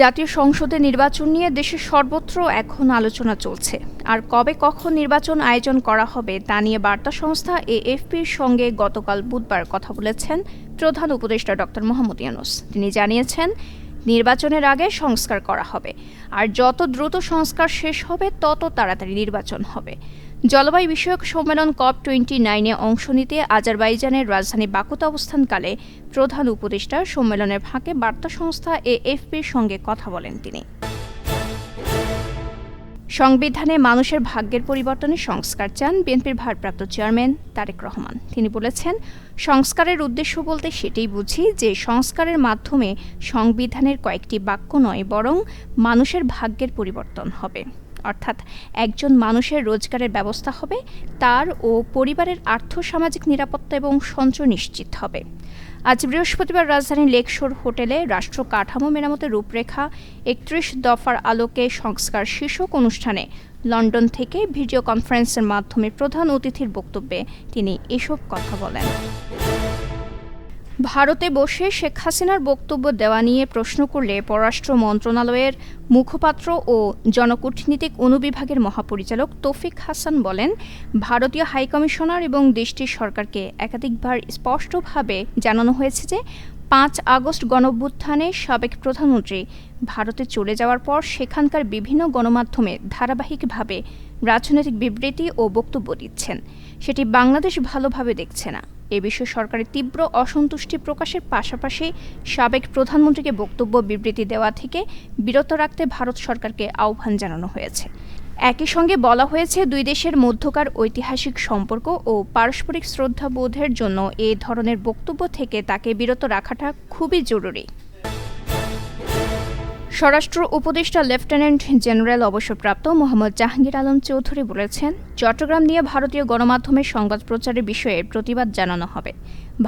জাতীয় সংসদে নির্বাচন নিয়ে দেশের সর্বত্র এখন আলোচনা চলছে। আর কবে কখন নির্বাচন আয়োজন করা হবে তা নিয়ে বার্তা সংস্থা এএফপির সঙ্গে গতকাল বুধবার কথা বলেছেন প্রধান উপদেষ্টা ডক্টর মোহাম্মদ ইউনুস। তিনি জানিয়েছেন নির্বাচনের আগে সংস্কার করা হবে। আর যত দ্রুত সংস্কার শেষ হবে, তত তাড়াতাড়ি নির্বাচন হবে। জলবায়ু বিষয়ক সম্মেলন কপ টোয়েন্টি নাইনে অংশ নিতে আজারবাইজানের রাজধানী বাকুতে অবস্থানকালে প্রধান উপদেষ্টা সম্মেলনের ফাঁকে বার্তা সংস্থা এএফপির সঙ্গে কথা বলেন তিনি। সংবিধানে মানুষের ভাগ্যের পরিবর্তনে সংস্কার চান বিএনপির ভারপ্রাপ্ত চেয়ারম্যান তারেক রহমান। তিনি বলেছেন, সংস্কারের উদ্দেশ্য বলতে সেটাই বুঝি যে সংস্কারের মাধ্যমে সংবিধানের কয়েকটি বাক্য নয়, বরং মানুষের ভাগ্যের পরিবর্তন হবে। অর্থাৎ একজন মানুষের রোজগারের ব্যবস্থা হবে, তার ও পরিবারের আর্থসামাজিক নিরাপত্তা এবং সঞ্চয় নিশ্চিত হবে। আজ বৃহস্পতিবার রাজধানীর লেকশোর হোটেলে রাষ্ট্র কাঠামো মেরামতের রূপরেখা, একত্রিশ দফার আলোকে সংস্কার শীর্ষক অনুষ্ঠানে লন্ডন থেকে ভিডিও কনফারেন্সের মাধ্যমে প্রধান অতিথির বক্তব্যে তিনি এসব কথা বলেন। ভারতে বসে শেখ হাসিনার বক্তব্য দেওয়া নিয়ে প্রশ্ন করলে পররাষ্ট্র মন্ত্রণালয়ের মুখপাত্র ও জনকূটনীতিক অনুবিভাগের মহাপরিচালক তৌফিক হাসান বলেন, ভারতীয় হাইকমিশনার এবং দেশটির সরকারকে একাধিকবার স্পষ্টভাবে জানানো হয়েছে যে পাঁচ আগস্ট গণভ্যুত্থানে সাবেক প্রধানমন্ত্রী ভারতে চলে যাওয়ার পর সেখানকার বিভিন্ন গণমাধ্যমে ধারাবাহিকভাবে রাজনৈতিক বিবৃতি ও বক্তব্য দিচ্ছেন। সেটি বাংলাদেশ ভালোভাবে দেখছে না। এ বিষয়ে সরকারের তীব্র অসন্তুষ্টি প্রকাশের পাশাপাশি সাবেক প্রধানমন্ত্রীকে বক্তব্য বিবৃতি দেওয়া থেকে বিরত রাখতে ভারত সরকারকে আহ্বান জানানো হয়েছে। একই সঙ্গে বলা হয়েছে, দুই দেশের মধ্যকার ঐতিহাসিক সম্পর্ক ও পারস্পরিক শ্রদ্ধাবোধের জন্য এ ধরনের বক্তব্য থেকে তাকে বিরত রাখাটা খুবই জরুরি। স্বরাষ্ট্র উপদেষ্টা লেফটেন্যান্ট জেনারেল অবসরপ্রাপ্ত মোহাম্মদ জাহাঙ্গীর আলম চৌধুরী বলেছেন, চট্টগ্রাম নিয়ে ভারতীয় গণমাধ্যমের সংবাদ প্রচারের বিষয়ে প্রতিবাদ জানানো হবে।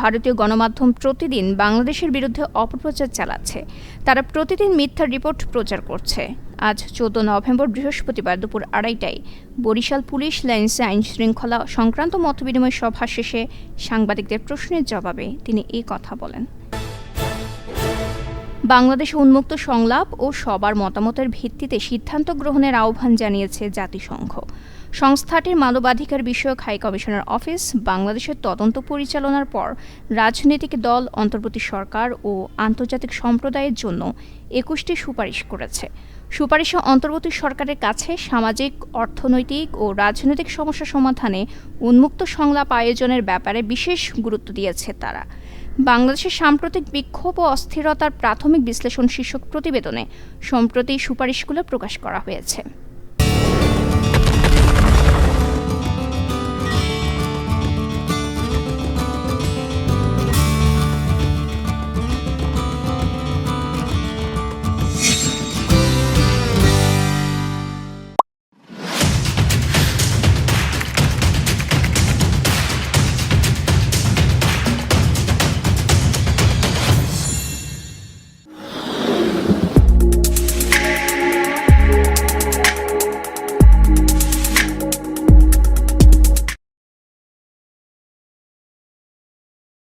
ভারতীয় গণমাধ্যম প্রতিদিন বাংলাদেশের বিরুদ্ধে অপপ্রচার চালাচ্ছে। তারা প্রতিদিন মিথ্যা রিপোর্ট প্রচার করছে। আজ চৌদ্দ নভেম্বর বৃহস্পতিবার দুপুর আড়াইটায় বরিশাল পুলিশ লাইন্সে আইন শৃঙ্খলা সংক্রান্ত মতবিনিময় সভা শেষে সাংবাদিকদের প্রশ্নের জবাবে তিনি এই কথা বলেন। বাংলাদেশ উন্মুক্ত সংলাপ ও সবার মতামতের ভিত্তিতে সিদ্ধান্ত গ্রহণের আহ্বান জানিয়েছে জাতিসংঘ। সংস্থাটির মানবাধিকার বিষয়ক হাই কমিশনার অফিস বাংলাদেশের তদন্ত পরিচালনার পর রাজনৈতিক দল, অন্তর্বর্তী সরকার ও আন্তর্জাতিক সম্প্রদায়ের জন্য একুশটি সুপারিশ করেছে। সুপারিশে অন্তর্বর্তী সরকারের কাছে সামাজিক, অর্থনৈতিক ও রাজনৈতিক সমস্যা সমাধানে উন্মুক্ত সংলাপ আয়োজনের ব্যাপারে বিশেষ গুরুত্ব দিয়েছে তারা। বাংলাদেশের সাম্প্রতিক বিক্ষোভ ও অস্থিরতার প্রাথমিক বিশ্লেষণ শীর্ষক প্রতিবেদনে সম্প্রতি সুপারিশগুলো প্রকাশ করা হয়েছে।